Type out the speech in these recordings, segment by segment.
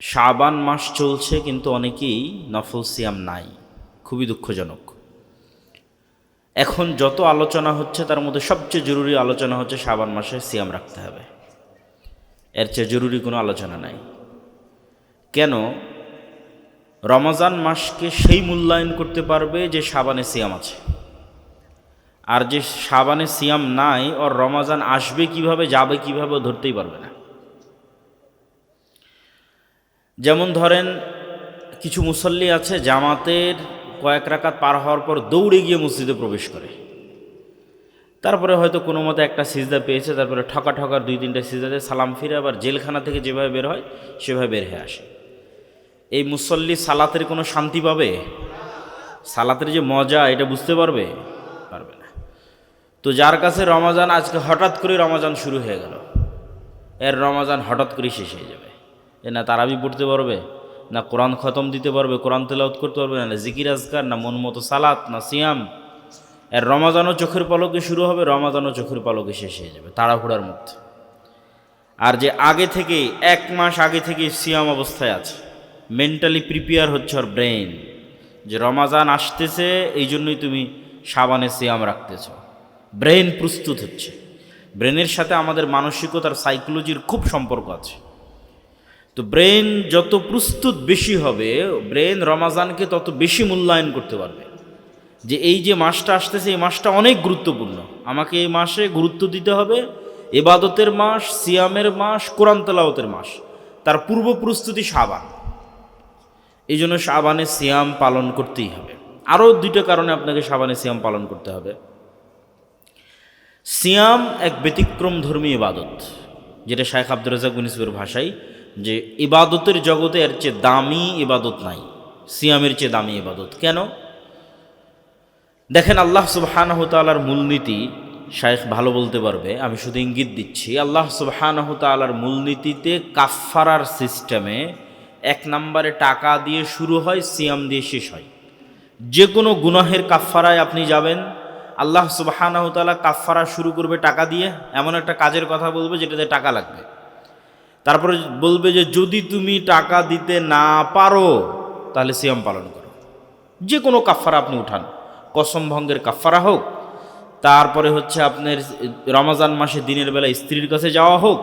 শাবান মাস চলছে, কিন্তু অনেকেই নফল সিয়াম নাই। খুবই দুঃখজনক। এখন যত আলোচনা হচ্ছে, তার মধ্যে সবচেয়ে জরুরি আলোচনা হচ্ছে শাবান মাসে সিয়াম রাখতে হবে। এর চেয়ে জরুরি কোনো আলোচনা নাই। কেন? রমজান মাসকে সেই মূল্যায়ন করতে পারবে যে সাবানে সিয়াম আছে। আর যে সাবানে সিয়াম নাই, ওর রমাজান আসবে কীভাবে, যাবে কীভাবে ধরতেই পারবে না। যেমন ধরেন, কিছু মুসল্লি আছে জামাতের কয়েক রাকাত পার হওয়ার পর দৌড়ে গিয়ে মসজিদে প্রবেশ করে। তারপরে হয়তো কোনো মতে একটা সিজদা পেয়েছে, তারপরে ঠকা ঠকার দুই তিনটা সিজদাতে সালাম ফিরে আবার জেলখানা থেকে যেভাবে বের হয়, সেভাবে বের হয়ে আসে। এই মুসল্লি সালাতের কোনো শান্তি পাবে? সালাতের যে মজা, এটা বুঝতে পারবে? পারবে না। তো যার কাছে রমাজান, আজকে হঠাৎ করে রমাজান শুরু হয়ে গেল। এর রমাজান হঠাৎ করে শেষ হয়ে যাবে। এ না তারাবি পড়তে পারবে, না কোরআন খতম দিতে পারবে, কোরআন তেলাউত করতে পারবে, না জিকির আজকার, না মন মতো সালাত, না সিয়াম। এর রমাজানও চোখের পলকে শুরু হবে, রমাজানও চোখের পলকে শেষ হয়ে যাবে, তাড়াহুড়ার মধ্যে। আর যে আগে থেকে, এক মাস আগে থেকে সিয়াম অবস্থায় আছে মেন্টালি প্রিপেয়ার হচ্ছে ওর ব্রেন যে রমাজান আসতেছে, এই জন্যই তুমি সাবানে সিয়াম রাখতেছ। ব্রেন প্রস্তুত হচ্ছে। ব্রেনের সাথে আমাদের মানসিকতার সাইকোলজির খুব সম্পর্ক আছে। তো ব্রেন যত প্রস্তুত বেশি হবে, ব্রেন রমাজানকে তত বেশি মূল্যায়ন করতে পারবে। যে এই যে মাসটা আসতেছে, এই মাসটা অনেক গুরুত্বপূর্ণ। আমাকে এই মাসে গুরুত্ব দিতে হবে। এবাদতের মাস, সিয়ামের মাস, কোরআন তেলাওতের মাস। তার পূর্ব প্রস্তুতি সাবান এই জন্য সাবানে সিয়াম পালন করতেই হবে। আরও দুইটা কারণে আপনাকে সাবানে সিয়াম পালন করতে হবে। সিয়াম এক ব্যতিক্রম ধর্মী ইবাদত, যেটা শায়েখ আব্দুর রাজাক বিনিসবের ভাষায় যে ইবাদতের জগতে এর চেয়ে দামি ইবাদত নাই, সিয়ামের চেয়ে দামি ইবাদত। কেন? দেখেন আল্লাহ সুবহানাহু তাআলার মূলনীতি, শায়েখ ভালো বলতে পারবে, আমি শুধু ইঙ্গিত দিচ্ছি, আল্লাহ সুবহানাহু তাআলার মূলনীতিতে কাফফারার সিস্টেমে এক নম্বরে টাকা দিয়ে শুরু হয়, সিয়াম দিয়ে শেষ হয়। যে কোনো গুনাহের কাফফারায় আপনি যাবেন, আল্লাহ সুবহানাহু তাআলা কাফফারা শুরু করবে টাকা দিয়ে, এমন একটা কাজের কথা বলবে যেটাতে টাকা লাগবে। তারপরে বলবে যে, যদি তুমি টাকা দিতে না পারো, তাহলে সিয়াম পালন করো। যে কোনো কাফারা আপনি উঠান। কসম ভঙ্গের কাফারা হোক, তারপরে হচ্ছে আপনার রমাজান মাসে দিনের বেলা স্ত্রীর কাছে যাওয়া হোক,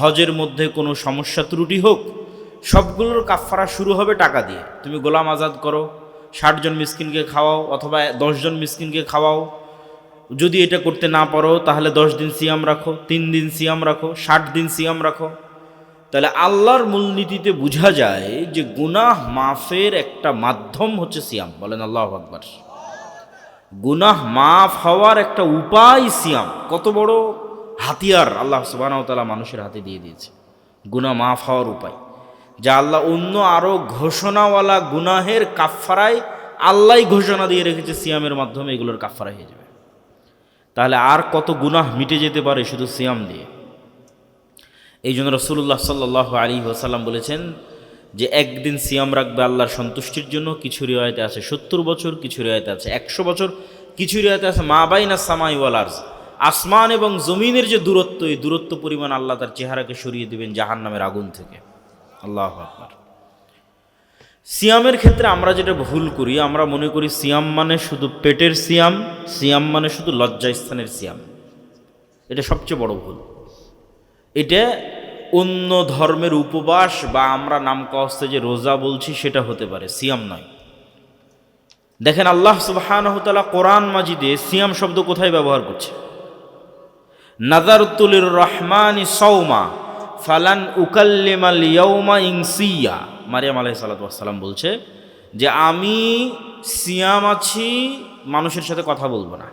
হজের মধ্যে কোনো সমস্যা, ত্রুটি হোক, সবগুলোর কাফারা শুরু হবে টাকা দিয়ে। তুমি গোলাম আজাদ করো ষাটজন মিসকিনকে খাওয়াও অথবা দশজন মিসকিনকে খাওয়াও। যদি এটা করতে না পারো, তাহলে দশ দিন সিয়াম রাখো, তিন দিন সিয়াম রাখো, ষাট দিন সিয়াম রাখো। তাহলে আল্লাহর মূলনীতিতে বোঝা যায় যে গুনাহ মাফের একটা মাধ্যম হচ্ছে সিয়াম। বলেন আল্লাহ আকবর। গুনাহ মাফ হওয়ার একটা উপায় সিয়াম। কত বড় হাতিয়ার আল্লাহ সুবাহতালা মানুষের হাতে দিয়ে দিয়েছে। গুনাহ মাফ হওয়ার উপায়। যা আল্লাহ অন্য আরও ঘোষণাওয়ালা গুনাহের কাফফারায় আল্লাহ ঘোষণা দিয়ে রেখেছে সিয়ামের মাধ্যমে এগুলোর কাফফারা হয়ে যাবে। তাহলে আর কত গুনাহ মিটে যেতে পারে শুধু সিয়াম দিয়ে? এই জন্য রসুল্লাহ সাল্লাহ আলী ওসাল্লাম বলেছেন যে একদিন সিয়াম রাখবে আল্লাহর সন্তুষ্টির জন্য, কিছু রিয়ায়তে আছে সত্তর বছর, কিছু রিয়ায়তে আছে একশো বছর, কিছু রিয়ায়তে আছে মা বাইনা সামাই ওয়ালার্স আসমান এবং জমিনের যে দূরত্ব, এই দূরত্ব পরিমাণ আল্লাহ তার চেহারাকে সরিয়ে দেবেন জাহান নামের আগুন থেকে। আল্লাহ আকবার। সিয়ামের ক্ষেত্রে আমরা যেটা ভুল করি, আমরা মনে করি সিয়াম মানে শুধু পেটের সিয়াম সিয়াম মানে শুধু লজ্জাস্থানের সিয়াম। এটা সবচেয়ে বড় ভুল। এটা অন্য ধর্মের উপবাস বা আমরা নাম কস্তে যে রোজা বলছি, সেটা হতে পারে, সিয়াম নয়। দেখেন আল্লাহ সুবাহানহতালা কোরআন মাজিদে সিয়াম শব্দ কোথায় ব্যবহার করছে? নাজারতুলির রহমানি সৌমা ফালান উকাল্লিমাল ইয়ৌমা ইংসিয়া মারিয়াম আলাহ সাল্লাম বলছে যে আমি সিয়াম আছি, মানুষের সাথে কথা বলব না।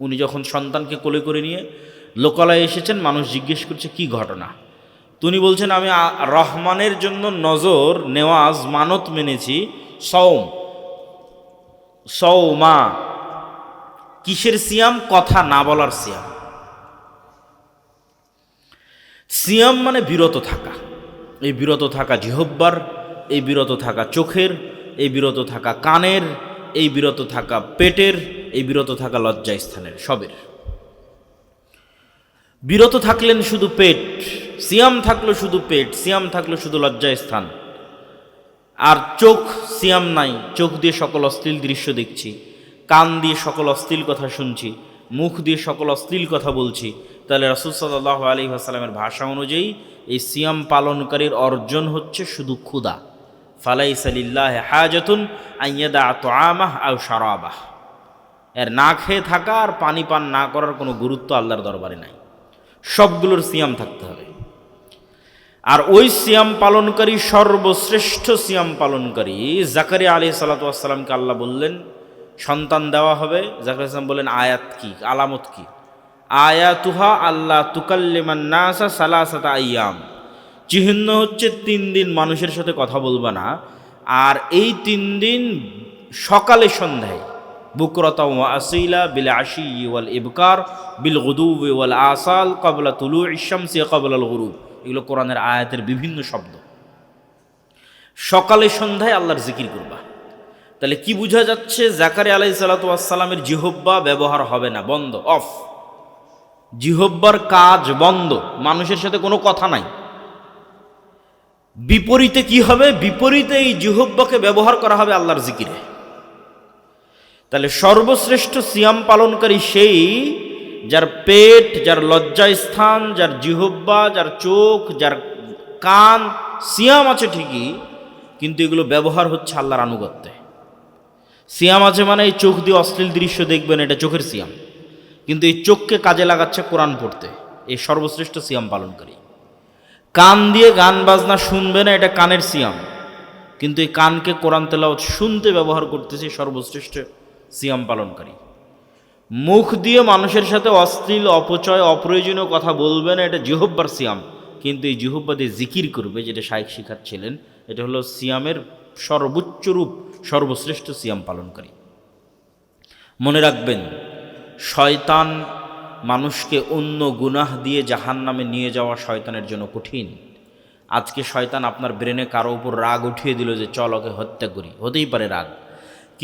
উনি যখন সন্তানকে কোলে করে নিয়ে লোকালয়ে এসেছেন, মানুষ জিজ্ঞেস করছে, কি ঘটনা? তিনি বলছেন, আমি রহমানের জন্য নজর, নেওয়াজ, মানত মেনেছি সৌম সৌমা কিসের সিয়াম? কথা না বলার সিয়াম। সিয়াম মানে বিরত থাকা। এই বিরত থাকা জিহব্বার এই বিরত থাকা চোখের, এই বিরত থাকা কানের, এই বিরত থাকা পেটের, এই বিরত থাকা লজ্জা স্থানের সবের। বিরত থাকলেন শুধু পেট, সিয়াম থাকল শুধু পেট, সিয়াম থাকল শুধু লজ্জায় স্থান আর চোখ সিয়াম নাই, চোখ দিয়ে সকল অশ্লীল দৃশ্য দেখছি, কান দিয়ে সকল অশ্লীল কথা শুনছি, মুখ দিয়ে সকল অশ্লীল কথা বলছি। তাহলে রাসুল সাল্লাহ আলী আসালামের ভাষা অনুযায়ী এই সিয়াম পালনকারীর অর্জন হচ্ছে শুধু ক্ষুদা ফালাই সালিল্লাহ হাজতুন আইয়াদা তো আমাহ আউ সারাবাহ এর না খেয়ে থাকা আর পানি পান না করার কোনো গুরুত্ব আল্লাহর দরবারে নাই। সবগুলোর সিয়াম থাকতে হবে। আর ওই সিয়াম পালনকারী সর্বশ্রেষ্ঠ সিয়াম পালনকারী জাকারিয়া আলী সালাতামকে আল্লাহ বললেন, সন্তান দেওয়া হবে। জাকারিয়া ইসলাম বললেন, আয়াত কি? আলামত কি? আয়াতুহা আল্লাহ তুকাল্লিমান নাসা সালাসাতা আয়াম চিহ্ন হচ্ছে তিন দিন মানুষের সাথে কথা বলবা না। আর এই তিন দিন সকালে সন্ধ্যায় বুকরতা বিল আসাল কবলা কবলাল এগুলো আয়াতের বিভিন্ন শব্দ। সকালে সন্ধ্যায় আল্লাহর জিকির করবা। তাহলে কি বোঝা যাচ্ছে? জাকারি আলাই সালাতামের জিহব্বা ব্যবহার হবে না, বন্ধ, অফ। জিহব্বার কাজ বন্ধ, মানুষের সাথে কোনো কথা নাই। বিপরীতে কি হবে? বিপরীতে এই জিহব্বাকে ব্যবহার করা হবে আল্লাহর জিকিরে। তাহলে সর্বশ্রেষ্ঠ সিয়াম পালনকারী সেই যার পেট, যার লজ্জা স্থান যার জিহব্বা যার চোখ, যার কান, সিয়াম আছে ঠিকই, কিন্তু এগুলো ব্যবহার হচ্ছে আল্লাহর আনুগত্যে। সিয়াম আছে মানে এই চোখ দিয়ে অশ্লীল দৃশ্য দেখবেন, এটা চোখের সিয়াম। কিন্তু এই চোখকে কাজে লাগাচ্ছে কোরআন পড়তে। এই সর্বশ্রেষ্ঠ সিয়াম পালনকারী। কান দিয়ে গান বাজনা শুনবে না, এটা কানের সিয়াম। কিন্তু এই কানকে কোরআন তেলাওয়াত শুনতে ব্যবহার করতেছে সর্বশ্রেষ্ঠ সিয়াম পালনকারী। মুখ দিয়ে মানুষের সাথে অশ্লীল, অপচয়, অপ্রয়োজনীয় কথা বলবে না এটা জিহব্বার সিয়াম। কিন্তু এই জিহব্বা দিয়ে জিকির করবে, যেটা শাইক শিখাচ্ছিলেন এটা হলো সিয়ামের সর্বোচ্চ রূপ, সর্বশ্রেষ্ঠ সিয়াম পালনকারী। মনে রাখবেন, শয়তান মানুষকে অন্য গুনাহ দিয়ে জাহান নামে নিয়ে যাওয়া শয়তানের জন্য কঠিন। আজকে শয়তান আপনার ব্রেনে কারও উপর রাগ উঠিয়ে দিল যে, চল ওকে হত্যা করি। হতেই পারে রাগ।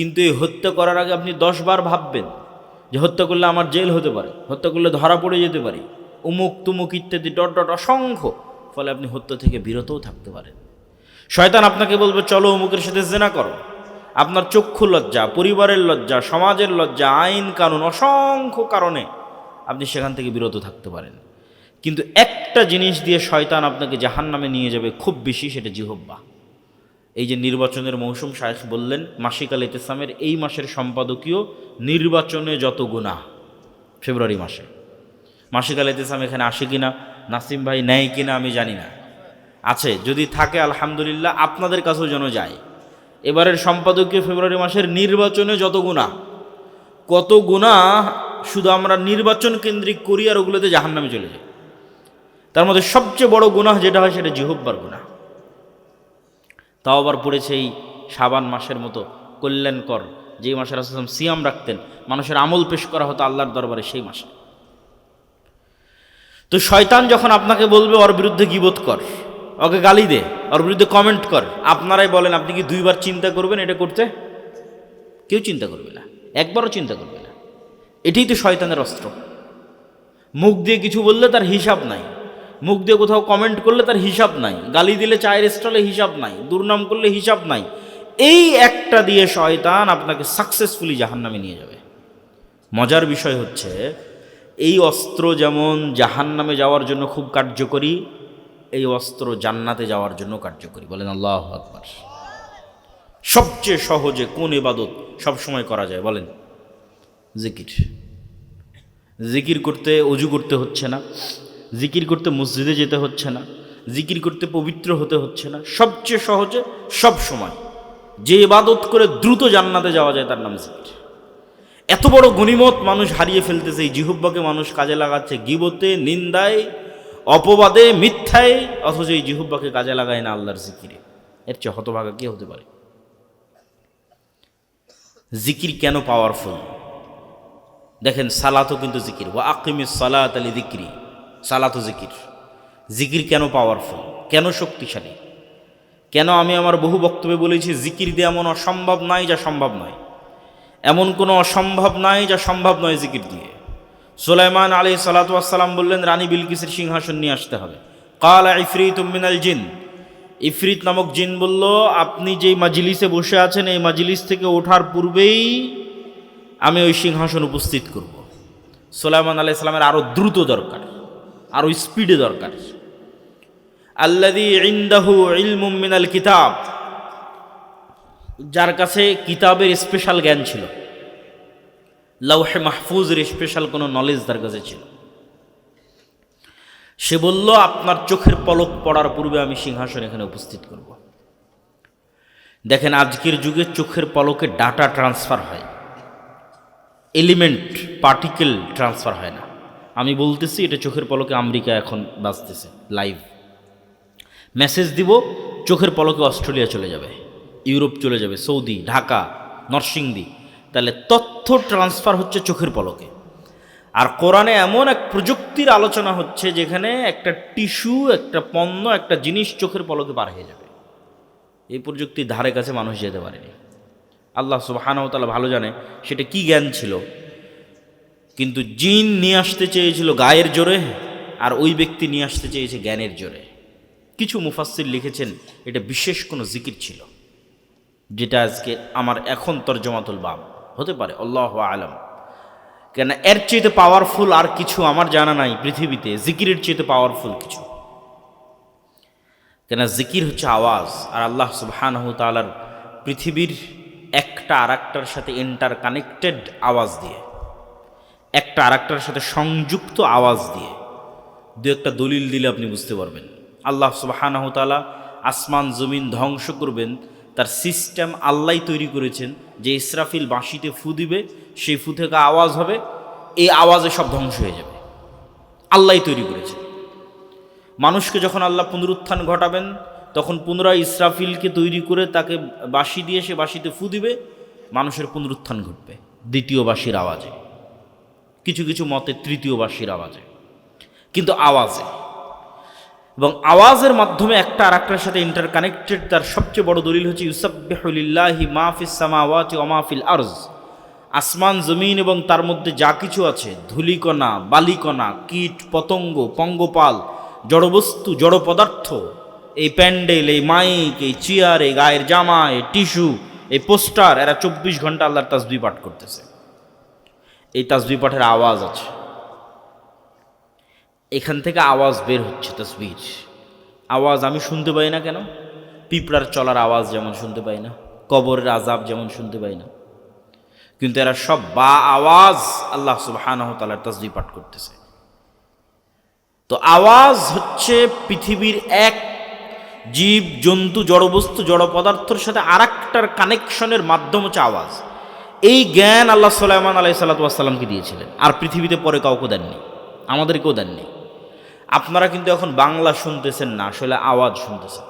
কিন্তু এই হত্যা করার আগে আপনি দশবার ভাববেন যে হত্যা করলে আমার জেল হতে পারে, হত্যা করলে ধরা পড়ে যেতে পারি, উমুক তুমুক ইত্যাদি, ডট ডট, অসংখ্য। ফলে আপনি হত্যা থেকে বিরতও থাকতে পারেন। শয়তান আপনাকে বলবে, চলো অমুকের সাথে জেনা করো। আপনার চক্ষু লজ্জা, পরিবারের লজ্জা, সমাজের লজ্জা, আইন কানুন, অসংখ্য কারণে আপনি সেখান থেকে বিরত থাকতে পারেন। কিন্তু একটা জিনিস দিয়ে শয়তান আপনাকে জাহান নামে নিয়ে যাবে খুব বেশি, সেটা জিহব্বা এই যে নির্বাচনের মৌসুম, শায়েখ বললেন মাসিক আল ইসলামের এই মাসের সম্পাদকীয় নির্বাচনে যত গুণা ফেব্রুয়ারি মাসে। মাসিক আল ইসলাম এখানে আসে কিনা, নাসিম ভাই নেয় কিনা আমি জানি না। আছে, যদি থাকে, আলহামদুলিল্লাহ, আপনাদের কাছেও যেন যায়। এবারের সম্পাদকীয় ফেব্রুয়ারি মাসের নির্বাচনে যত গুণা কত গুণা শুধু আমরা নির্বাচন কেন্দ্রিক করি আর ওগুলোতে জাহান নামে চলে যাই। তার মধ্যে সবচেয়ে বড় গুনাহ যেটা হয়, সেটা জিহব্বার গুনাহ। তাও আবার পড়েছে এই সাবান মাসের মতো। কল্যাণকর, যেই মাসে রাসুলাম সিয়াম রাখতেন, মানুষের আমল পেশ করা হতো আল্লাহর দরবারে সেই মাসে। তো শয়তান যখন আপনাকে বলবে, ওর বিরুদ্ধে গিবোধ কর, ওকে গালি দে, ওর বিরুদ্ধে কমেন্ট কর, আপনারাই বলেন, আপনি কি দুইবার চিন্তা করবেন এটা করতে? কেউ চিন্তা করবে না, একবারও চিন্তা করবে না। এটাই তো শয়তানের অস্ত্র। মুখ দিয়ে কিছু বললে তার হিসাব নাই। মুখ দিয়ে কোথাও কমেন্ট করলে তার হিসাব নাই। গালি দিলে চায়ের স্টলে হিসাব নাই। দুর্নাম করলে হিসাব নাই। এই একটা দিয়ে শয়তান আপনাকে সাকসেসফুলি জাহান্নামে নিয়ে যাবে। মজার বিষয় হচ্ছে, এই অস্ত্র যেমন জাহান্নামে যাওয়ার জন্য খুব কার্যকরী, এই অস্ত্র জান্নাতে যাওয়ার জন্য কার্যকরী। বলেন আল্লাহ আকবর। সবচেয়ে সহজে কোন ইবাদত সবসময় করা যায়? বলেন, জিকির। জিকির করতে, অজু করতে হচ্ছে না। জিকির করতে মসজিদে যেতে হচ্ছে না, জিকির করতে পবিত্র হতে হচ্ছে না, সবচেয়ে সহজে সব সময়। যে ইবাদত করে দ্রুত জান্নাতে যাওয়া যায় তার নাম জিকির। এত বড় গণিমত মানুষ হারিয়ে ফেলতেছে, এই জিহুব্বাকে মানুষ কাজে লাগাচ্ছে গিবতে, নিন্দায়, অপবাদে, মিথ্যায়, অথচ এই জিহুব্বাকে কাজে লাগায় না আল্লাহর জিকিরে। এর চেয়ে হতভাগা কে হতে পারে? জিকির কেন পাওয়ারফুল দেখেন সালাতও কিন্তু জিকির। ওয়া আকিমি সালাত আলী জিক্রি। সালাতও জিকির। জিকির কেন পাওয়ারফুল কেন শক্তিশালী? কেন আমি আমার বহু বক্তব্যে বলেছি, জিকির দিয়ে এমন অসম্ভব নাই যা সম্ভব নয়। এমন কোনো অসম্ভব নাই যা সম্ভব নয় জিকির দিয়ে। সুলাইমান আলী সালাতাম বললেন, রানী বিলকিসের সিংহাসন নিয়ে আসতে হবে। কাল ইফরিত মিনাল জিন। ইফরিত নামক জিন বলল, আপনি যেই মাজলিসে বসে আছেন, এই মাজলিস থেকে ওঠার পূর্বেই আমি ওই সিংহাসন উপস্থিত করব। সোলাইমান আলাহ ইসলামের আরও দ্রুত দরকার। আরও স্পিডে দরকার। আল্লাদি কিতাব। যার কাছে কিতাবের স্পেশাল জ্ঞান ছিল। লৌহে মাহফুজের স্পেশাল কোনো নলেজ তার কাছে ছিল। সে বলল, আপনার চোখের পলক পড়ার পূর্বে আমি সিংহাসন এখানে উপস্থিত করব। দেখেন, আজকের যুগে চোখের পলকে ডাটা ট্রান্সফার হয়। এলিমেন্ট পার্টিকেল ট্রান্সফার হয় না। আমি বলতেছি, এটা চোখের পলকে আমেরিকা এখন বাঁচতেছে লাইভ মেসেজ দিব, চোখের পলকে অস্ট্রেলিয়া চলে যাবে, ইউরোপ চলে যাবে, সৌদি, ঢাকা, নরসিংদী। তাহলে তথ্য ট্রান্সফার হচ্ছে চোখের পলকে। আর কোরআনে এমন এক প্রযুক্তির আলোচনা হচ্ছে, যেখানে একটা টিস্যু, একটা পণ্য, একটা জিনিস চোখের পলকে পার হয়ে যাবে। এই প্রযুক্তির ধারে কাছে মানুষ যেতে পারেনি। আল্লাহ সুবাহানতালা ভালো জানে, সেটা কি জ্ঞান ছিল কিন্তু জিন নিয়ে আসতে চেয়েছিল গায়ের জোরে আর ওই ব্যক্তি নিয়ে আসতে চেয়েছে জ্ঞানের জোরে। কিছু মুফাসির লিখেছেন, এটা বিশেষ কোনো জিকির ছিল, যেটা আজকে আমার এখন তর্জমাতুল বাব। হতে পারে, আল্লাহ আলম। কেন এর চেয়েতে পাওয়ারফুল আর কিছু আমার জানা নাই পৃথিবীতে, জিকিরের চেয়েতে পাওয়ারফুল কিছু। কেন জিকির হচ্ছে আওয়াজ, আর আল্লাহ সুবহানাহু পৃথিবীর একটা আর সাথে ইন্টার কানেক্টেড আওয়াজ দিয়ে। একটা আর একটার সাথে সংযুক্ত আওয়াজ দিয়ে দু একটা দলিল দিলে আপনি বুঝতে পারবেন। আল্লাহ সুবহানাহু তাআলা আসমান, জমিন ধ্বংস করবেন, তার সিস্টেম আল্লাহ তৈরি করেছেন যে ইসরাফিল বাঁশিতে ফু দিবে, সেই ফু থেকে আওয়াজ হবে, এই আওয়াজে সব ধ্বংস হয়ে যাবে। আল্লাহ তৈরি করেছেন। মানুষকে যখন আল্লাহ পুনরুত্থান ঘটাবেন, তখন পুনরায় ইসরাফিলকে তৈরি করে তাকে বাঁশি দিয়ে সে বাঁশিতে ফু দিবে, মানুষের পুনরুত্থান ঘটবে, দ্বিতীয় বাঁশির আওয়াজে। কিছু কিছু মতে তৃতীয় বাঁশির আওয়াজে, কিন্তু আওয়াজে। এবং আওয়াজের মাধ্যমে একটা আর একটার সাথে ইন্টারকানেক্টেড তার সবচেয়ে বড় দলিল হচ্ছে ইউসাবিল্লাহি মাহফিস সামাওয়াতি ওমাফিল আরজ। আসমান, জমিন এবং তার মধ্যে যা কিছু আছে, ধুলিকণা, বালিকণা, কীট, পতঙ্গ, পঙ্গপাল, জড়বস্তু, জড় পদার্থ, এই প্যান্ডেল, এই মাইক, এই চেয়ার, এই গায়ের জামা, এই টিস্যু, এই পোস্টার, এরা চব্বিশ ঘণ্টা আল্লাহর তাসবি পাঠ করতেছে। এই তাসবি পাঠের আওয়াজ আছে। এখান থেকে আওয়াজ বের হচ্ছে তসবির। আওয়াজ আমি শুনতে পাই না কেন? পিঁপড়ার চলার আওয়াজ যেমন শুনতে পাই না, কবরের আজাব যেমন শুনতে পাই না। কিন্তু এরা সব বা আওয়াজ আল্লাহ সুবাহানহ তালার তসবি পাঠ করতেছে। তো আওয়াজ হচ্ছে পৃথিবীর এক জীব জন্তু জড়বস্তু জড় পদার্থর সাথে আর কানেকশনের মাধ্যম হচ্ছে আওয়াজ। এই জ্ঞান আল্লাহ সাল্লামান আলাই সাল্লাতামকে দিয়েছিলেন। আর পৃথিবীতে পরে কাউকে দেননি। আমাদেরকেও দেননি। আপনারা কিন্তু এখন বাংলা শুনতেছেন না, আসলে আওয়াজ শুনতেছেন।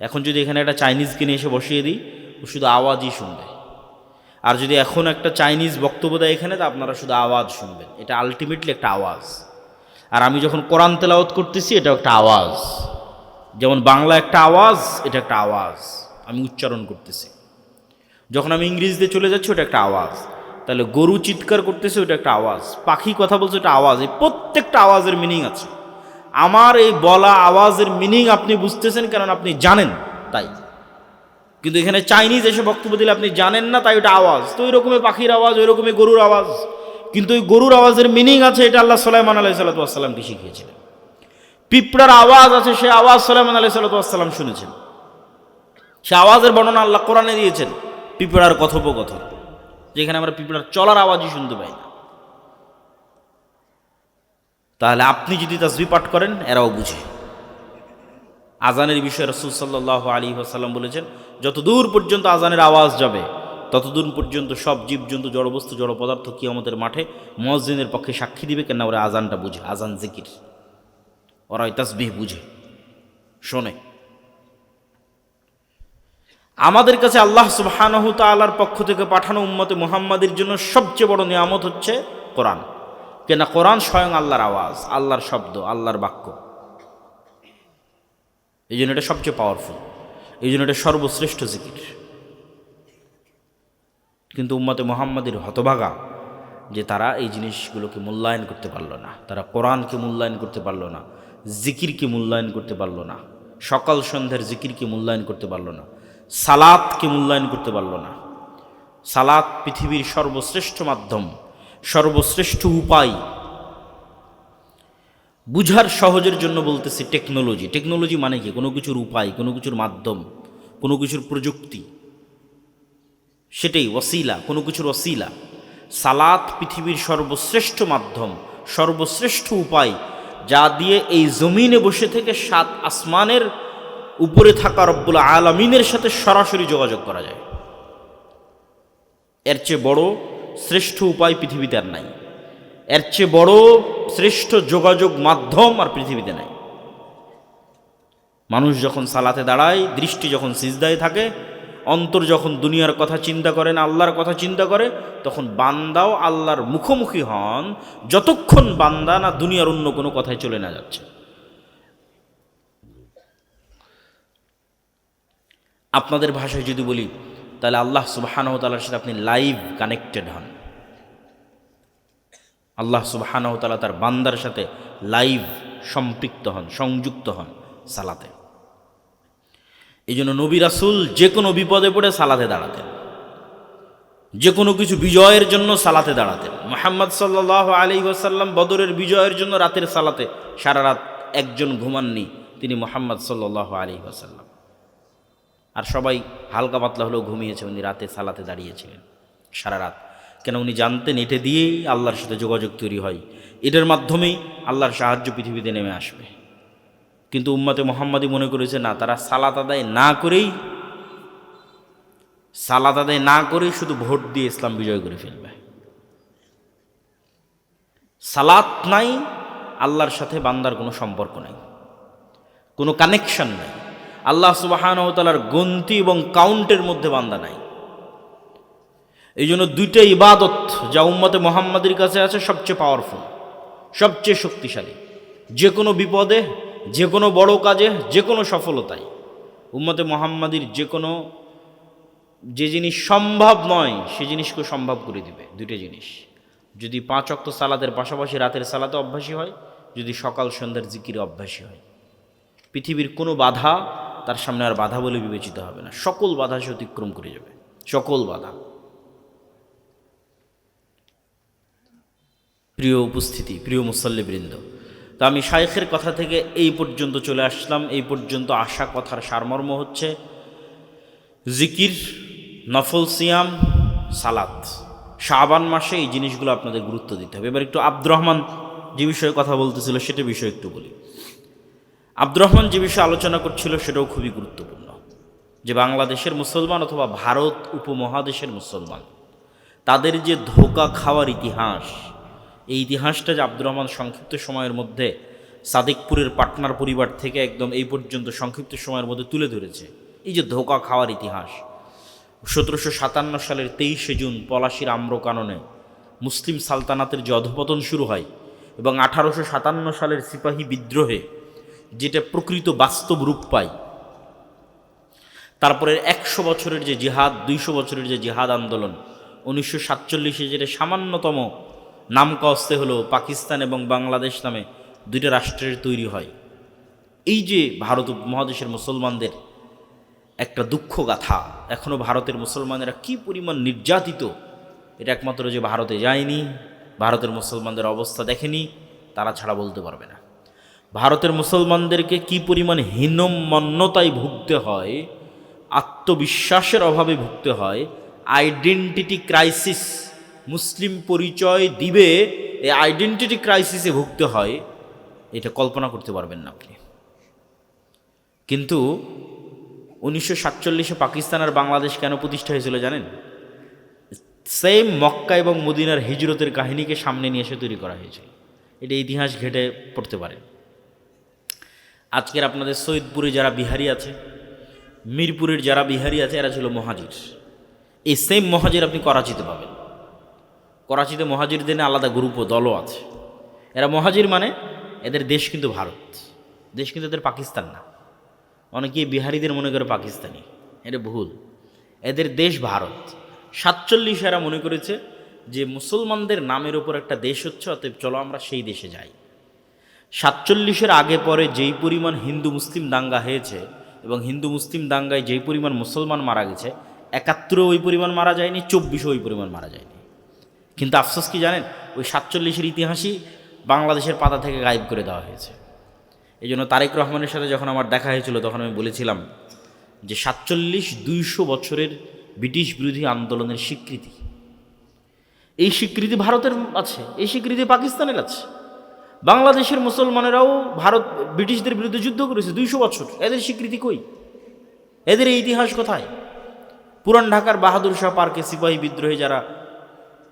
এখন যদি এখানে একটা চাইনিজ কিনে এসে বসিয়ে দিই, ও শুধু আওয়াজই শুনবে। আর যদি এখন একটা চাইনিজ বক্তব্য দেয় এখানে, তো আপনারা শুধু আওয়াজ শুনবেন। এটা আলটিমেটলি একটা আওয়াজ। আর আমি যখন কোরআন তেলাওয়াত করতেছি এটা একটা আওয়াজ। যেমন বাংলা একটা আওয়াজ, এটা একটা আওয়াজ। আমি উচ্চারণ করতেছি। যখন আমি ইংরেজিতে চলে যাচ্ছি, ওটা একটা আওয়াজ। তাহলে গরু চিৎকার করতেছে, ওটা একটা আওয়াজ। পাখি কথা বলছে, ওটা আওয়াজ। এই প্রত্যেকটা আওয়াজের মিনিং আছে। আমার এই বলা আওয়াজের মিনিং আপনি বুঝতেছেন, কারণ আপনি জানেন তাই। কিন্তু এখানে চাইনিজ এসে বক্তব্য দিলে আপনি জানেন না, তাই ওটা আওয়াজ। তো ওই রকমের পাখির আওয়াজ ওই রকমের গরুর আওয়াজ। কিন্তু ওই গরুর আওয়াজের মিনিং আছে, এটা আল্লাহ সালাইমান আলাই সাল্লাতামকে শিখিয়েছিলেন। পিঁপড়ার আওয়াজ আছে, সে আওয়াজ সালাইমান আলাই সাল্লাতাম শুনেছেন। সে আওয়াজের বর্ণনা আল্লাহ কোরআনে দিয়েছেন। পিঁপড়ার কথোপকথন, যেখানে আমরা পিঁপড়ার চলার আওয়াজই শুনতে পাই না। তাহলে আপনি যদি তাসবি পাঠ করেন, এরাও বুঝে। আজানের বিষয়ে রসুল সাল্লাহ আলী আসাল্লাম বলেছেন, যত দূর পর্যন্ত আজানের আওয়াজ যাবে ততদূর পর্যন্ত সব জীবজন্তু, জড়বস্তু জড় পদার্থ কি আমাদের মাঠে মসজিদের পক্ষে সাক্ষী দিবে কেন ওরা আজানটা বুঝে। আজান জিকির। ওরা ওই তাসবিহ বুঝে। শোনে আমাদের কাছে আল্লাহ সুবহানাহু তাআলার পক্ষ থেকে পাঠানো উম্মতে মুহাম্মাদের জন্য সবচেয়ে বড় নিয়ামত হচ্ছে কোরআন। কেন কোরআন স্বয়ং আল্লাহর আওয়াজ, আল্লাহর শব্দ, আল্লাহর বাক্য। এই জন্য এটা সবচেয়ে পাওয়ারফুল এই জন্য এটা সর্বশ্রেষ্ঠ জিকির। কিন্তু উম্মতে মোহাম্মদের হতভাগা যে তারা এই জিনিসগুলোকে মূল্যায়ন করতে পারল না, তারা কোরআনকে মূল্যায়ন করতে পারল না, জিকিরকে মূল্যায়ন করতে পারল না, সকাল সন্ধ্যার জিকিরকে মূল্যায়ন করতে পারল না। সালাতকে মূল্যায়ন করতে পারল না। সালাত পৃথিবীর সর্বশ্রেষ্ঠ মাধ্যম, সর্বশ্রেষ্ঠ উপায়। বুঝার সহজের জন্য বলতেছি টেকনোলজি টেকনোলজি মানে কি? কোনো কিছুর উপায়, কোনো কিছুর মাধ্যম, কোনো কিছুর প্রযুক্তি। সেটাই ওসিলা কোনো কিছুর ওসিলা সালাত পৃথিবীর সর্বশ্রেষ্ঠ মাধ্যম, সর্বশ্রেষ্ঠ উপায়, যা দিয়ে এই জমিনে বসে থেকে সাত আসমানের উপরে থাকা রব্বুল আলমিনের সাথে সরাসরি যোগাযোগ করা যায়। এর চেয়ে বড় শ্রেষ্ঠ উপায় পৃথিবীতে আর নাই। এর চেয়ে বড় শ্রেষ্ঠ যোগাযোগ মাধ্যম আর পৃথিবীতে নাই। মানুষ যখন সালাতে দাঁড়ায়, দৃষ্টি যখন সিজদায় থাকে, অন্তর যখন দুনিয়ার কথা চিন্তা করে না, আল্লাহর কথা চিন্তা করে, তখন বান্দাও আল্লাহর মুখোমুখি হন, যতক্ষণ বান্দা না দুনিয়ার অন্য কোনো কথায় চলে না যাচ্ছে। আপনাদের ভাষায় যদি বলি, তাহলে আল্লাহ সুবাহানহ তালার সাথে আপনি লাইভ কানেক্টেড হন। আল্লাহ সুবাহানহ তালা তার বান্দার সাথে লাইভ সম্পৃক্ত হন, সংযুক্ত হন সালাতে। এই জন্য নবী রাসুল যে কোনো বিপদে পড়ে সালাতে দাঁড়াতেন। যে কোনো কিছু বিজয়ের জন্য সালাতে দাঁড়াতেন। মোহাম্মদ সাল্লাহ আলী ওয়াসাল্লাম বদরের বিজয়ের জন্য রাতের সালাতে সারা রাত একজন ঘুমাননি, তিনি মোহাম্মদ সাল্লাহ আলী ওয়াসাল্লাম। আর সবাই হালকা পাতলা হলেও ঘুমিয়েছে, উনি রাতে সালাতে দাঁড়িয়েছিলেন সারা রাত। কেন উনি জানতেন এটা দিয়েই আল্লাহর সাথে যোগাযোগ তৈরি হয়। এটার মাধ্যমেই আল্লাহর সাহায্য পৃথিবীতে নেমে আসবে। কিন্তু উম্মাতে মোহাম্মদী মনে করেছে, না, তারা সালাত আদায় না করেই, সালাত আদায় না করেই শুধু ভোট দিয়ে ইসলাম বিজয় করে ফেলবে। সালাত নাই, আল্লাহর সাথে বান্দার কোনো সম্পর্ক নাই, কোনো কানেকশন নাই। আল্লাহ সুবাহানতালার গন্তি এবং কাউন্টের মধ্যে বান্দা নাই। এই জন্য দুইটা ইবাদত যা উম্মতে মোহাম্মদের কাছে আছে সবচেয়ে পাওয়ারফুল সবচেয়ে শক্তিশালী। যে কোনো বিপদে যে কোনো বড় কাজে যে কোনো সফলতায় উম্মতে মোহাম্মদীর যে কোনো যে জিনিস সম্ভব নয়, সে জিনিসকে সম্ভব করে দিবে, দুইটা জিনিস। যদি পাঁচ অক্ত সালাদের পাশাপাশি রাতের সালাতে অভ্যাসী হয়, যদি সকাল সন্ধ্যার জিকিরে অভ্যাসী হয়। পৃথিবীর কোনো বাধা তার সামনে আর বাধা বলে বিবেচিত হবে না। সকল বাধা সে অতিক্রম করে যাবে। সকল বাধা। প্রিয় উপস্থিতি, প্রিয় মুসল্লিবৃন্দ, তো আমি শায়েখের কথা থেকে এই পর্যন্ত চলে আসলাম। এই পর্যন্ত আসা কথার সারমর্ম হচ্ছে জিকির, নফল সিয়াম, সালাত। শাবান মাসে এই জিনিসগুলো আপনাদের গুরুত্ব দিতে হবে। এবার একটু আব্দুর রহমান যে বিষয়ে কথা বলতেছিল সেটা বিষয়ে একটু বলি। আব্দুর রহমান যে বিষয়ে আলোচনা করছিল সেটাও খুবই গুরুত্বপূর্ণ। যে বাংলাদেশের মুসলমান অথবা ভারত উপমহাদেশের মুসলমান, তাদের যে ধোকা খাওয়ার ইতিহাস, এই ইতিহাসটা যে আব্দুর রহমান সংক্ষিপ্ত সময়ের মধ্যে সাদিকপুরের পাটনার পরিবার থেকে একদম এই পর্যন্ত সংক্ষিপ্ত সময়ের মধ্যে তুলে ধরেছে, এই যে ধোকা খাওয়ার ইতিহাস। সতেরোশো সাতান্ন সালের তেইশে জুন পলাশির আম্রকাননে মুসলিম সালতানাতের যে অধপতন শুরু হয় এবং আঠারোশো সাতান্ন সালের সিপাহী বিদ্রোহে যেটা প্রকৃত বাস্তব রূপ পায়। তারপরে একশো বছরের যে জিহাদ, দুইশো বছরের যে জিহাদ আন্দোলন, উনিশশো সাতচল্লিশে যেটা সামান্যতম নামকা অস্তে হলো পাকিস্তান এবং বাংলাদেশ নামে দুইটা রাষ্ট্রের তৈরি হয়। এই যে ভারত মহাদেশের মুসলমানদের একটা দুঃখ গাথা এখনও ভারতের মুসলমানেরা কি পরিমাণ নির্যাতিত, এটা একমাত্র যে ভারতে যায়নি, ভারতের মুসলমানদের অবস্থা দেখেনি, তারা ছাড়া বলতে পারবে না। ভারতের মুসলমানদেরকে কি পরিমাণ হীনমন্যতায় ভুগতে হয়, আত্মবিশ্বাসের অভাবে ভুগতে হয় আইডেন্টিটি ক্রাইসিস মুসলিম পরিচয় দিবে, এই আইডেন্টিটি ক্রাইসিসে ভুগতে হয়, এটা কল্পনা করতে পারবেন না আপনি। কিন্তু উনিশশো সাতচল্লিশে পাকিস্তান আর বাংলাদেশ কেন প্রতিষ্ঠা হয়েছিল জানেন? সেম মক্কা এবং মদিনার হিজরতের কাহিনীকে সামনে নিয়ে এসে তৈরি করা হয়েছে এটা ইতিহাস ঘেটে পড়তে পারেন আজকের আপনাদের সৈয়দপুরে যারা বিহারি আছে, মিরপুরের যারা বিহারি আছে, এরা ছিল মহাজির। এই সেম মহাজির আপনি করাচিতে পাবেন। করাচিতে মহাজিরদের আলাদা গ্রুপ ও দলও আছে। এরা মহাজির মানে এদের দেশ কিন্তু ভারত। দেশ কিন্তু এদের পাকিস্তান না। অনেকে বিহারিদের মনে করে পাকিস্তানি। এটা ভুল। এদের দেশ ভারত। সাতচল্লিশ এরা মনে করেছে যে মুসলমানদের নামের ওপর একটা দেশ হচ্ছে, অতএব চলো আমরা সেই দেশে যাই। সাতচল্লিশের আগে পরে যেই পরিমাণ হিন্দু মুসলিম দাঙ্গা হয়েছে এবং হিন্দু মুসলিম দাঙ্গায় যেই পরিমাণ মুসলমান মারা গেছে একাত্তরে ওই পরিমাণ মারা যায়নি চব্বিশে ওই পরিমাণ মারা যায়নি। কিন্তু আফসোস কি জানেন? ওই সাতচল্লিশের ইতিহাসই বাংলাদেশের পাতা থেকে গায়েব করে দেওয়া হয়েছে। এই জন্য তারেক রহমানের সাথে যখন আমার দেখা হয়েছিল, তখন আমি বলেছিলাম যে সাতচল্লিশ দুইশো বছরের ব্রিটিশ বিরোধী আন্দোলনের স্বীকৃতি। এই স্বীকৃতি ভারতের আছে, এই স্বীকৃতি পাকিস্তানের আছে। বাংলাদেশের মুসলমানেরাও ভারত, ব্রিটিশদের বিরুদ্ধে যুদ্ধ করেছে দুইশো বছর। এদের স্বীকৃতি কই? এদের ইতিহাস কোথায়? পুরান ঢাকার বাহাদুর শাহ পার্কে সিপাহী বিদ্রোহে যারা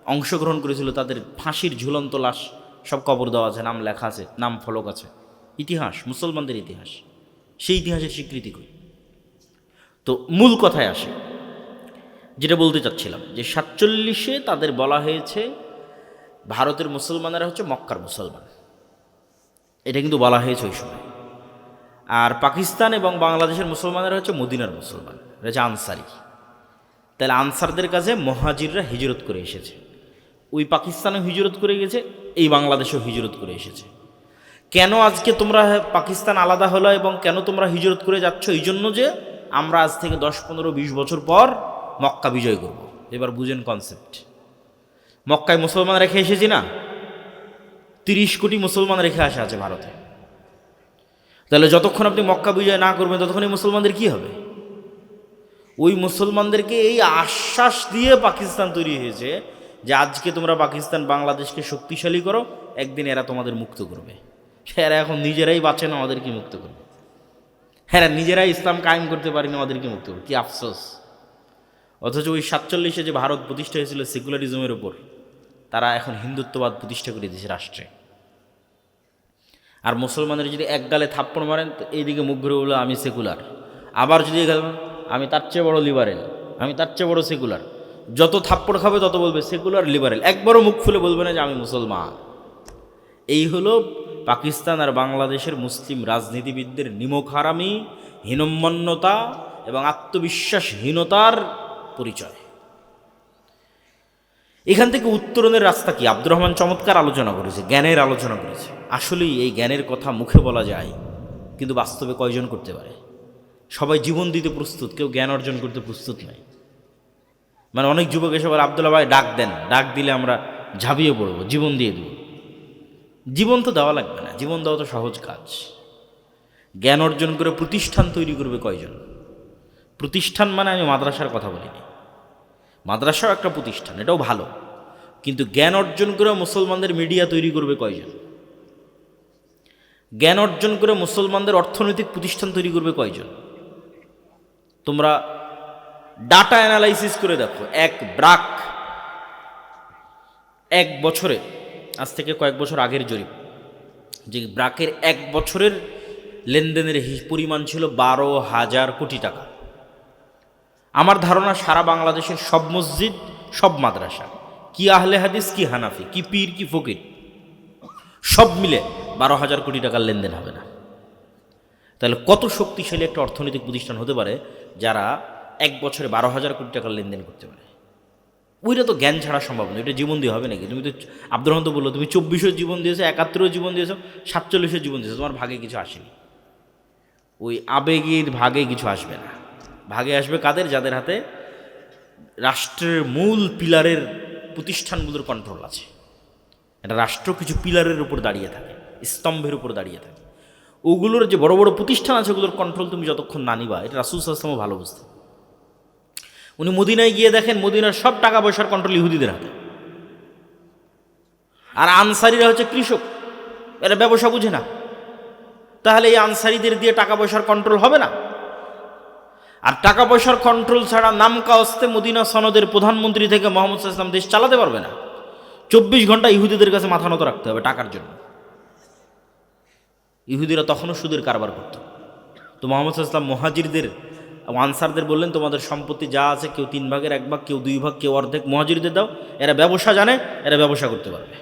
অংশগ্রহণ করেছিল, তাদের ফাঁসির ঝুলন্ত লাশ সব কবর দেওয়া আছে, নাম লেখা আছে, নাম ফলক আছে। ইতিহাস, মুসলমানদের ইতিহাস। সেই ইতিহাসের স্বীকৃতি কই? তো মূল কথায় আসে, যেটা বলতে চাচ্ছিলাম, যে সাতচল্লিশে তাদের বলা হয়েছে, ভারতের মুসলমানেরা হচ্ছে মক্কার মুসলমান। এটা কিন্তু বলা হয়েছে ওই সময়। আর পাকিস্তান এবং বাংলাদেশের মুসলমানেরা হচ্ছে মদিনার মুসলমান হচ্ছে আনসারি। তাহলে আনসারদের কাছে মহাজিররা হিজরত করে এসেছে। ওই পাকিস্তানও হিজরত করে গেছে, এই বাংলাদেশেও হিজরত করে এসেছে। কেন আজকে তোমরা পাকিস্তান আলাদা হলো এবং কেন তোমরা হিজরত করে যাচ্ছ? এই জন্য যে আমরা আজ থেকে দশ, পনেরো, বিশ বছর পর মক্কা বিজয় করব। এবার বুঝেন কনসেপ্ট মক্কায় মুসলমান রেখে এসেছি না? তিরিশ কোটি মুসলমান রেখে আসা আছে ভারতে। তাহলে যতক্ষণ আপনি মক্কা বিজয় না করবেন ততক্ষণ এই মুসলমানদের কি হবে? ওই মুসলমানদেরকে এই আশ্বাস দিয়ে পাকিস্তান তৈরি হয়েছে যে আজকে তোমরা পাকিস্তান বাংলাদেশকে শক্তিশালী করো, একদিন এরা তোমাদের মুক্ত করবে। এরা এখন নিজেরাই বাঁচে না, আমাদেরকে মুক্ত করবে। হ্যাঁ নিজেরাই ইসলাম কায়েম করতে পারেনি আমাদেরকে মুক্ত করবে। কি আফসোস। অথচ ওই সাতচল্লিশে যে ভারত প্রতিষ্ঠা হয়েছিল সেকুলারিজমের উপর তারা এখন হিন্দুত্ববাদ প্রতিষ্ঠা করে দিয়েছে রাষ্ট্রে। আর মুসলমানের যদি এক গালে থাপ্পড় মারেন, তো এইদিকে মুখ ঘুরে বলে আমি সেকুলার। আবার যদি আমি তার চেয়ে বড় লিবারেল আমি তার চেয়ে বড় সেকুলার। যত থাপ্পড় খাবে, তত বলবে, সেকুলার লিবারেল একবারও মুখ খুলে বলবে না যে, আমি মুসলমান। এই হলো পাকিস্তান আর বাংলাদেশের মুসলিম রাজনীতিবিদদের নিমক হারামি হীনম্মন্যতা এবং আত্মবিশ্বাসহীনতার পরিচয়। এখান থেকে উত্তরণের রাস্তা কি? আব্দুর রহমান চমৎকার আলোচনা করেছে, জ্ঞানের আলোচনা করেছে। আসলেই এই জ্ঞানের কথা মুখে বলা যায়, কিন্তু বাস্তবে কয়জন করতে পারে? সবাই জীবন দিতে প্রস্তুত, কেউ জ্ঞান অর্জন করতে প্রস্তুত নয় মানে অনেক যুবক এসে বলে আবদুল্লা ভাই, ডাক দেন, ডাক দিলে আমরা ঝাঁপিয়ে পড়ব, জীবন দিয়ে দেব। জীবন তো দেওয়া লাগবে না, জীবন দেওয়া তো সহজ কাজ। জ্ঞান অর্জন করে প্রতিষ্ঠান তৈরি করবে কয়জন? প্রতিষ্ঠান মানে আমি মাদ্রাসার কথা বলিনি। মাদ্রাসাও একটা প্রতিষ্ঠান, এটাও ভালো। কিন্তু জ্ঞান অর্জন করে মুসলমানদের মিডিয়া তৈরি করবে কয়জন? জ্ঞান অর্জন করে মুসলমানদের অর্থনৈতিক প্রতিষ্ঠান তৈরি করবে কয়জন? তোমরা ডাটা অ্যানালাইসিস করে দেখো, এক ব্রাক, এক বছরে, আজ থেকে কয়েক বছর আগের জরিপ, যে ব্রাকের এক বছরের লেনদেনের পরিমাণ ছিল বারো হাজার কোটি টাকা। আমার ধারণা সারা বাংলাদেশের সব মসজিদ, সব মাদ্রাসা, কি আহলে হাদিস, কি হানাফি, কি পীর, কি ফকির, সব মিলে বারো হাজার কোটি টাকার লেনদেন হবে না। তাহলে কত শক্তিশালী একটা অর্থনৈতিক প্রতিষ্ঠান হতে পারে যারা এক বছরে বারো হাজার কোটি টাকার লেনদেন করতে পারে? ওইটা তো জ্ঞান ছাড়া সম্ভব নয় এটা জীবন দিয়ে হবে নাকি? তুমি তো আব্দুর রহমান তো বলল, তুমি চব্বিশের জীবন দিয়েছ একাত্তরের জীবন দিয়েছ সাতচল্লিশের জীবন দিয়েছ, তোমার ভাগে কিছু আসেনি। ওই আবেগের ভাগে কিছু আসবে না। ভাগে আসবে কাদের? যাদের হাতে রাষ্ট্রের মূল পিলারের প্রতিষ্ঠানগুলোর কন্ট্রোল আছে। এটা রাষ্ট্র কিছু পিলারের উপর দাঁড়িয়ে থাকে, স্তম্ভের উপর দাঁড়িয়ে থাকে। ওগুলোর যে বড় বড় প্রতিষ্ঠান আছে, ওগুলোর কন্ট্রোল তুমি যতক্ষণ না নিবা, এটা রাসুল সাল্লামও ভালো বুঝতে উনি মদিনায় গিয়ে দেখেন, মদিনার সব টাকা পয়সার কন্ট্রোল ইহুদিদের হাতে। আর আনসারিরা হচ্ছে কৃষক, এরা ব্যবসা বুঝে না। তাহলে এই আনসারিদের দিয়ে টাকা পয়সার কন্ট্রোল হবে না? আর টাকা পয়সার কন্ট্রোল ছাড়া নামকা অস্তে মদিনা সনদের প্রধানমন্ত্রী থেকে মোহাম্মদ ইসলাম দেশ চালাতে পারবে না। চব্বিশ ঘণ্টা ইহুদিদের কাছে মাথা নত রাখতে হবে টাকার জন্য। ইহুদিরা তখনও সুদের কারবার করত। তো মোহাম্মদ ইসলাম মহাজিরদের আনসারদের বললেন, তোমাদের সম্পত্তি যা আছে, কেউ তিন ভাগের, এক ভাগ, কেউ দুই ভাগ, কেউ অর্ধেক মহাজিরদের দাও। এরা ব্যবসা জানে, এরা ব্যবসা করতে পারবে।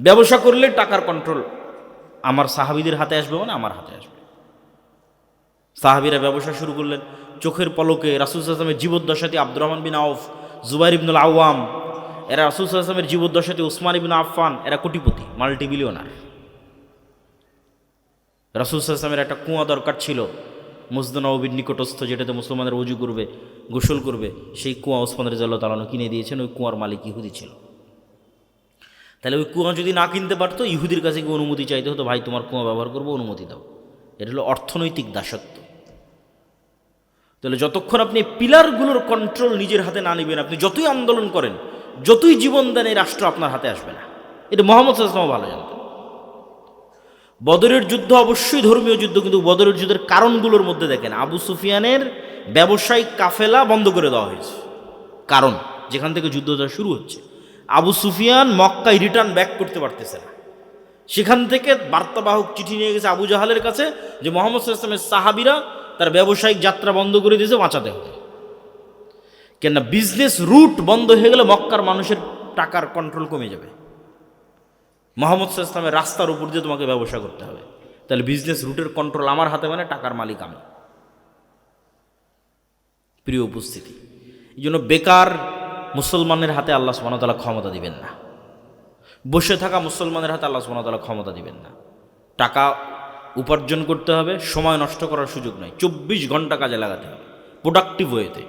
ব্যবসা করলে টাকার কন্ট্রোল আমার সাহাবিদের হাতে আসবে মানে আমার হাতে আসবে। সাহাবিরা ব্যবসা শুরু করলেন। চোখের পলকে রাসুল আসলামের জীবদ্দশাতে আব্দুর রহমান বিন আউফ, জুবাইর ইবনুল আওয়াম, এরা রাসুল আসলামের জীবদ্দশাতে উসমান ইবিন আফফান, এরা কোটিপতি মাল্টি বিলিয়নার রাসুল সাল্লামের একটা কুয়া দরকার ছিল মসজিদ নিকটস্থ, যেটাতে মুসলমানদের উজু করবে, গোসল করবে, সেই কুয়া ওসমান রেজাল্লাহ তালানো কিনে দিয়েছেন, ওই কুয়ার মালিক ইহুদি ছিল। তাহলে ওই কুয়া যদি না কিনতে পারতো, ইহুদির কাছে গিয়ে অনুমতি চাইতে হতো, ভাই, তোমার কুয়া ব্যবহার করব, অনুমতি দাও। এটা হলো অর্থনৈতিক দাসত্ব। তাহলে যতক্ষণ আপনি পিলারগুলোর কন্ট্রোল নিজের হাতে না নেবেন, আপনি যতই আন্দোলন করেন, যতই জীবন দেন, এই রাষ্ট্র আপনার হাতে আসবে না। এটা মোহাম্মদ সাল্লাম ভালো জানতেন। বদরের যুদ্ধ অবশ্যই ধর্মীয় যুদ্ধ, কিন্তু বদরের যুদ্ধের কারণগুলোর মধ্যে দেখেন, আবু সুফিয়ানের ব্যবসায়িক কাফেলা বন্ধ করে দেওয়া হয়েছে। কারণ, যেখান থেকে যুদ্ধটা শুরু হচ্ছে, আবু সুফিয়ান মক্কায় রিটার্ন ব্যাক করতে পারতেছে না। সেখান থেকে বার্তাবাহক চিঠি নিয়ে গেছে আবু জাহালের কাছে যে মোহাম্মদ ইসলামের সাহাবিরা তার ব্যবসায়িক যাত্রা বন্ধ করে দিয়েছে, বাঁচাতে হবে। কেননা বিজনেস রুট বন্ধ হয়ে গেলে মক্কার মানুষের টাকার কন্ট্রোল কমে যাবে। মোহাম্মদ ইসলামের রাস্তার উপর দিয়ে তোমাকে ব্যবসা করতে হবে। তাহলে বিজনেস রুটের কন্ট্রোল আমার হাতে মানে টাকার মালিক আমি। প্রিয় উপস্থিতি, এই জন্য বেকার মুসলমানের হাতে আল্লাহ সুবাহতালা ক্ষমতা দিবেন না। বসে থাকা মুসলমানের হাতে আল্লাহ সুবাহতালা ক্ষমতা দিবেন না। টাকা উপার্জন করতে হবে, সময় নষ্ট করার সুযোগ নাই। চব্বিশ ঘণ্টা কাজে লাগাতে হবে প্রোডাক্টিভ ওয়েতে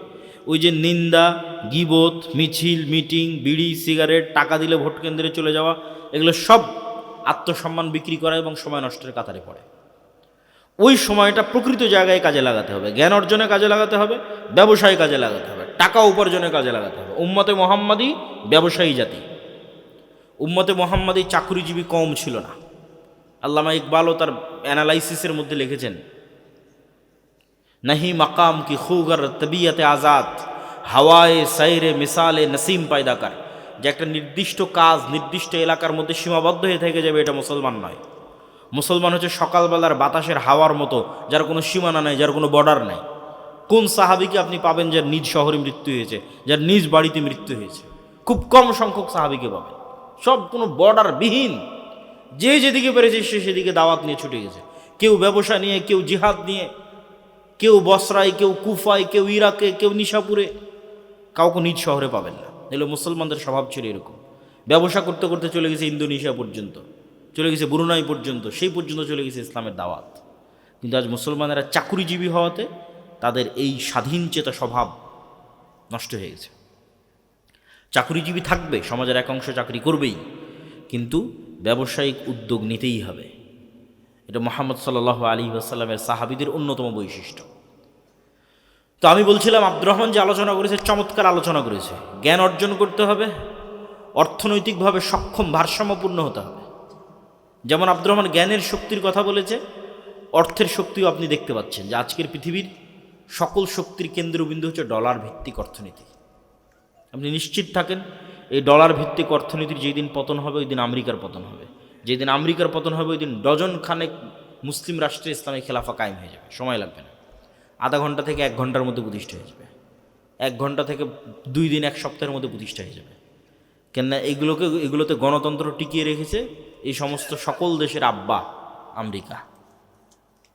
ওই যে নিন্দা গিবোধ মিছিল, মিটিং, বিড়ি, সিগারেট, টাকা দিলে ভোট কেন্দ্রে চলে যাওয়া, এগুলো সব আত্মসম্মান বিক্রি করা এবং সময় নষ্টের কাতারে পড়ে। ওই সময়টা প্রকৃত জায়গায় কাজে লাগাতে হবে, জ্ঞান অর্জনে কাজে লাগাতে হবে, ব্যবসায় কাজে লাগাতে হবে, টাকা উপার্জনে কাজে লাগাতে হবে। উম্মতে মোহাম্মদী ব্যবসায়ী জাতি। উম্মতে মোহাম্মদী চাকরিজীবী কম ছিল না। আল্লামা ইকবালও তার অ্যানালাইসিসের মধ্যে লিখেছেন, নাহি মাকাম কি খুগর তবিয়তে আজাদ, হাওয়ায়ে সাইরে মিসালে নসিম পায়দাকার যে একটা নির্দিষ্ট কাজ, নির্দিষ্ট এলাকার মধ্যে সীমাবদ্ধ হয়ে থেকে যাবে, এটা মুসলমান নয়। মুসলমান হচ্ছে সকালবেলার বাতাসের হাওয়ার মতো, যার কোনো সীমানা নেই, যার কোনো বর্ডার নেই। কোন সাহাবিকে আপনি পাবেন যার নিজ শহরে মৃত্যু হয়েছে, যার নিজ বাড়িতে মৃত্যু হয়েছে? খুব কম সংখ্যক সাহাবিকে পাবেন। সব কোনো বর্ডার বিহীন। যে যেদিকে পেরেছে, সে সেদিকে দাওয়াত নিয়ে ছুটে গেছে। কেউ ব্যবসা নিয়ে, কেউ জিহাদ নিয়ে, কেউ বসরায়, কেউ কুফায়, কেউ ইরাকে, কেউ নিশাপুরে। কাউকে নিজ শহরে পাবেন না। এগুলো মুসলমানদের স্বভাব ছিল এরকম। ব্যবসা করতে করতে চলে গেছে ইন্দোনেশিয়া পর্যন্ত, চলে গেছে বুরুনাই পর্যন্ত, সেই পর্যন্ত চলে গেছে ইসলামের দাওয়াত। কিন্তু আজ মুসলমানেরা চাকুরিজীবী হওয়াতে তাদের এই স্বাধীন চেতা স্বভাব নষ্ট হয়ে গেছে। চাকুরিজীবী থাকবে, সমাজের এক অংশ চাকরি করবেই। কিন্তু ব্যবসায়িক উদ্যোগ নিতেই হবে। এটা মোহাম্মদ সাল্লাহ আলী আসাল্লামের সাহাবিদের অন্যতম বৈশিষ্ট্য। তো আমি বলছিলাম, আব্দুর রহমান যে আলোচনা করেছে, চমৎকার আলোচনা করেছে। জ্ঞান অর্জন করতে হবে, অর্থনৈতিকভাবে সক্ষম, ভারসাম্যপূর্ণ হতে হবে। যেমন আব্দুর রহমান জ্ঞানের শক্তির কথা বলেছে, অর্থের শক্তিও আপনি দেখতে পাচ্ছেন যে আজকের পৃথিবীর সকল শক্তির কেন্দ্রবিন্দু হচ্ছে ডলার ভিত্তিক অর্থনীতি। আপনি নিশ্চিত থাকেন এই ডলার ভিত্তিক অর্থনীতির যেদিন পতন হবে, ওই দিন আমেরিকার পতন হবে। যেদিন আমেরিকার পতন হবে, ওই দিন ডজন খানেক মুসলিম রাষ্ট্রে ইসলামী খেলাফা কায়েম হয়ে যাবে। সময় লাগবে না। আধা ঘণ্টা থেকে এক ঘণ্টার মধ্যে প্রতিষ্ঠা হয়ে যাবে। এক ঘণ্টা থেকে দুই দিন, এক সপ্তাহের মধ্যে প্রতিষ্ঠা হয়ে যাবে। কেননা এগুলোকে, এগুলোতে গণতন্ত্র টিকিয়ে রেখেছে এই সমস্ত সকল দেশের আব্বা আমেরিকা।